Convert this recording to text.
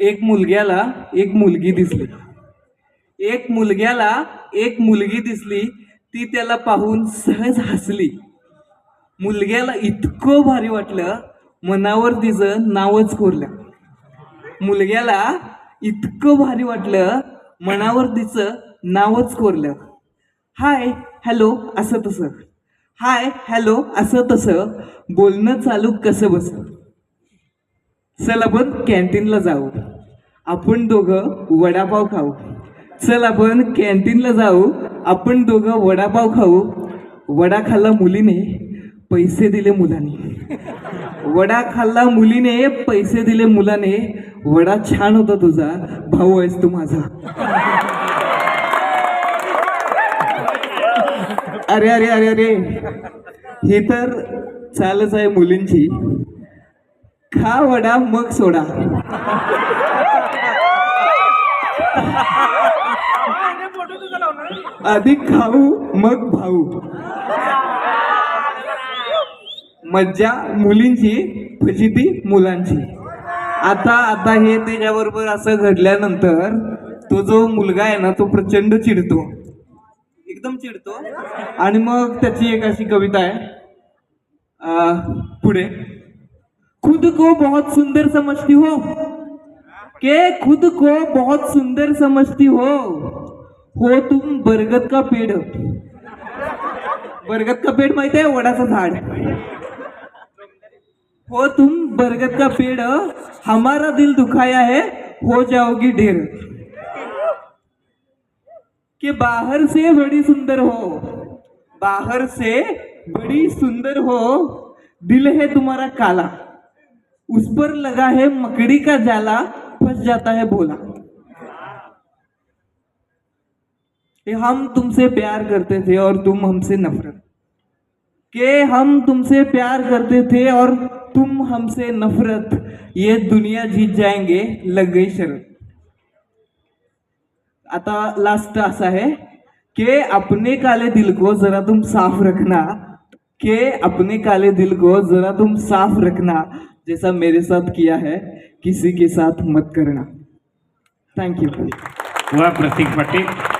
एक मुलग्याला एक मुलगी दिसली. एक मुलग्याला एक मुलगी दिसली ती त्याला पाहून सहज हसली. मुलग्याला इतकं भारी वाटलं मनावर तिचं नावच कोरलं. मुलग्याला इतकं भारी वाटलं मनावर तिचं नावच कोरलं. हाय हॅलो असं तसं. हाय हॅलो असं तसं. बोलणं चालू कसं बसं? चला पण कॅन्टीनला जाऊ. आपण दोघं वडापाव खाऊ. चल आपण कॅन्टीनला जाऊ. आपण दोघं वडापाव खाऊ. वडा खाल्ला मुलीने पैसे दिले मुलाने. वडा खाल्ला मुलीने पैसे दिले मुलाने. वडा छान होता तुझा. भाऊ आहेस तू माझा. अरे अरे अरे अरे. ही तर चालच आहे मुलींची. खा वडा मग सोडा. आधी खाऊ मग भाऊ. मज्जा मुलींची फजिती मुलांची. आता आता हे त्याच्याबरोबर असं घडल्यानंतर तो जो मुलगा आहे ना तो प्रचंड चिडतो. एकदम चिडतो. आणि मग त्याची एक अशी कविता आहे. पुढे. खुद को बहुत सुंदर समजती हो. के खुद को बहुत सुंदर समझती हो? हो तुम बरगद का पेड़. बरगद का पेड़ माहीत आहे? वडाचं झाड. हो तुम बरगद का पेड़ हमारा दिल दुखाया है हो जाओगी ढेर. के बाहर से बड़ी सुंदर हो बाहर से बड़ी सुंदर हो दिल है तुम्हारा काला. उस पर लगा है मकड़ी का जाला फंस जाता है भोला। हम तुमसे प्यार करते थे और तुम हमसे नफरत। के हम तुमसे प्यार करते थे और तुम हमसे नफरत। ये दुनिया जीत जाएँगे, लग गई शरत। आता लास्ट असा है कि अपने काले दिल को जरा तुम साफ़ रखना। के अपने काले दिल को जरा तुम साफ़ रखना। जैसा मेरे साथ किया है किसी के साथ मत करना। थैंक यू वह प्रतीक पाटील।